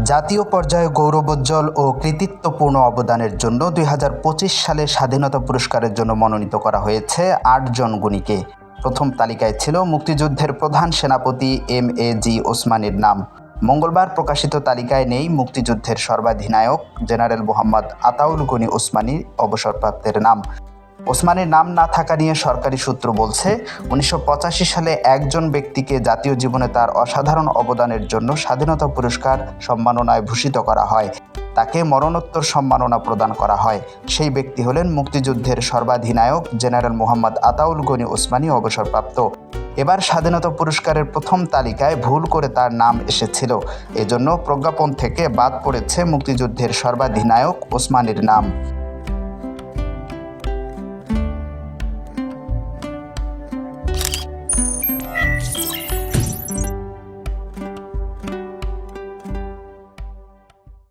জাতীয় পর্যায়ে গৌরবোজ্জ্বল ও কৃতিত্বপূর্ণ অবদানের জন্য দুই হাজার পঁচিশ সালে স্বাধীনতা পুরস্কারের জন্য মনোনীত করা হয়েছে আটজন গুণীকে। প্রথম তালিকায় ছিল মুক্তিযুদ্ধের প্রধান সেনাপতি এম এ জি ওসমানীর নাম। মঙ্গলবার প্রকাশিত তালিকায় নেই মুক্তিযুদ্ধের সর্বাধিনায়ক জেনারেল মোহাম্মদ আতাউল গনি ওসমানী অবসরপ্রাপ্তের নাম। ওসমানের নাম না থাকা নিয়ে সরকারি সূত্র বলছে, উনিশশো পঁচাশি সালে একজন ব্যক্তিকে জাতীয় জীবনে তার অসাধারণ অবদানের জন্য স্বাধীনতা পুরস্কার সম্মাননায় ভূষিত করা হয়। তাকে মরণোত্তর সম্মাননা প্রদান করা হয়। সেই ব্যক্তি হলেন মুক্তিযুদ্ধের সর্বাধিনায়ক জেনারেল মোহাম্মদ আতাউল গনি ওসমানী অবসরপ্রাপ্ত। এবার স্বাধীনতা পুরস্কারের প্রথম তালিকায় ভুল করে তার নাম এসেছিল। এজন্য প্রজ্ঞাপন থেকে বাদ পড়েছে মুক্তিযুদ্ধের সর্বাধিনায়ক ওসমানীর নাম।